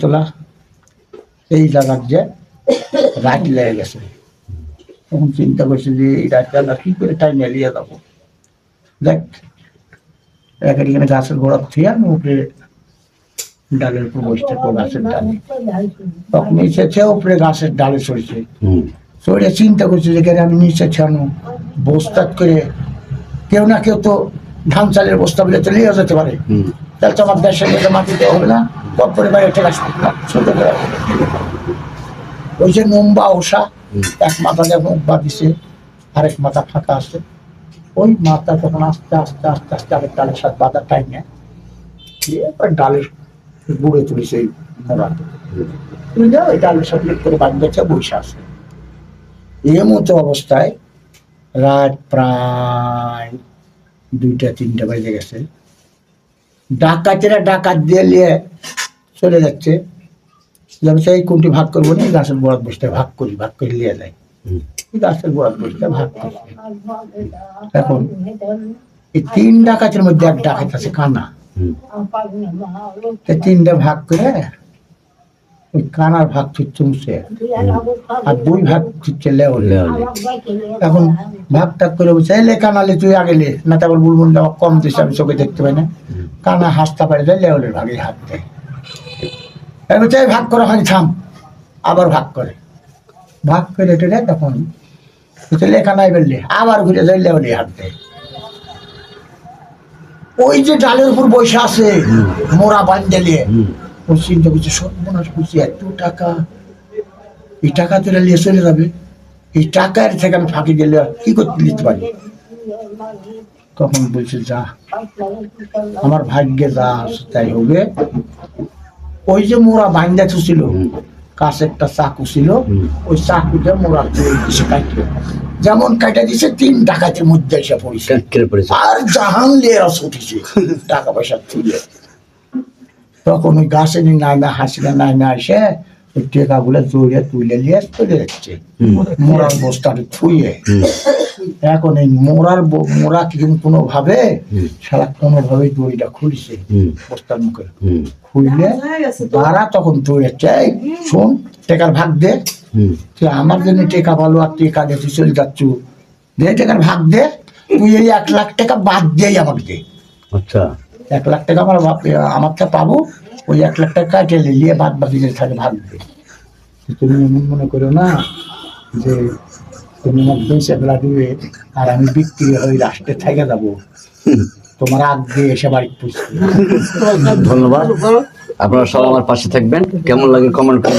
তোলা। এই জায়গার যে রাত লেগে গেছে। তখন চিন্তা করছি যে এই আমরা কি করে টাইম এলিয়ে যাব দেখ এখানে গাছের গোড়া থেকে আমি উপরে ডালের উপর বসে থাকব গাছের ডালে। তখন নিচে এসেছে উপরে গাছের ডালে চড়ছে চড়ে চিন্তা করছে যে আমি নিচে ছানো বস্তাত করে কেউ না কেউ তো ধান চালের বস্তা বলে তো নিয়ে যেতে পারে। তাহলে তো আমার দেশের মাটিতে হবে না। বাইরে থেকে আসবে। না ছোট ওই যে নম্বা ওষা এক মাথা যেমন উঠবা দিছে আরেক মাথা ফাঁকা আছে। ওই মাথা তখন আস্তে আস্তে আস্তে আস্তে আরেক ডালের সাথে বাঁধার টাইম নেয় দিয়ে এবার ডালের বুড়ে তুলিছে এই মোড়া তুলে ওই ডালের সাথে করে বাঁধতেছে বসে আছে। এ মতো অবস্থায় রাত প্রায় দুইটা তিনটা বেজে গেছে। ডাকাতেরা ডাকাত দিয়ে নিয়ে চলে যাচ্ছে। সেই কোনটি ভাগ করব না গাছের বরাদ বসতে ভাগ করি ভাগ করে নিয়ে যায় গাছের বরাদ বসতে ভাগ করি। এখন এই তিন ডাকাতের মধ্যে এক ডাকাত আছে কানা। এই তিনটা ভাগ করে ওই কানার ভাগ ছুটছে মুছে। আর দুই ভাগ ছুটছে লেওলে। লেওলে। এখন ভাগ টাগ করে বলছে এলে কানালে তুই আগে লে। না তারপর বুলবুল কম দিছে আমি চোখে দেখতে পাই না। কানা হাসতে পারে লেওলের ভাগে হাত দেয়। এবার চাই ভাগ করা হয় থাম। আবার ভাগ করে। ভাগ করে টেলে তখন লেখা নাই বললে, আবার ঘুরে লেওলে হাত দেয়। ওই যে ডালের উপর বসে আছে, মোরা হুম ও চিন্তা করছে, সর্বনাশ করছি, এত টাকা। এই টাকা তোরা নিয়ে চলে যাবে। এই টাকার থেকে আমি ফাঁকি আর কি করতে নিতে পারি? তখন বলছে, যা, আমার ভাগ্যে যা তাই হবে। ওই যে মোরা বাইন্দা ছিল কাছে একটা চাকু ছিল। ওই চাকুটা মোরা যেমন কাটা দিছে তিন ডাকাতের মধ্যে এসে পড়েছে। আর জাহান লিয়ে উঠেছে টাকা পয়সা তুলে তখন ওই গাছে নাই না হাসিনা নাই না এসে টেকাগুলো জড়িয়ে তুলে নিয়ে চলে যাচ্ছে মোড়ার বস্তাটা হুম এখন এই মোড়ার মোড়া কিন্তু কোনো ভাবে সারা কোনো ভাবে দড়িটা খুলছে বস্তার মুখে খুললে তারা তখন দৌড়াচ্ছে এই শোন টেকার ভাগ দে তুই আমার জন্য টেকা ভালো আর টেকা দিয়ে তুই চলে যাচ্ছ দে টেকার ভাগ দে তুই এই এক লাখ টাকা বাদ দিয়েই আমাকে দে আচ্ছা এক লাখ টাকা আমার বাপ আমারটা পাবো ওই এক লাখ টাকা কেটে নিয়ে বাদ বাকি যে থাকে ভাববে দে তুমি এমন মনে করো না যে তুমি আমার বেঁচে ফেলা দিবে আর আমি বিক্রি হয়ে রাষ্ট্রে থেকে যাব। তোমার আগ দিয়ে এসে বাড়ি পুষবে ধন্যবাদ। আপনারা সব আমার পাশে থাকবেন। কেমন লাগে কমেন্ট করে।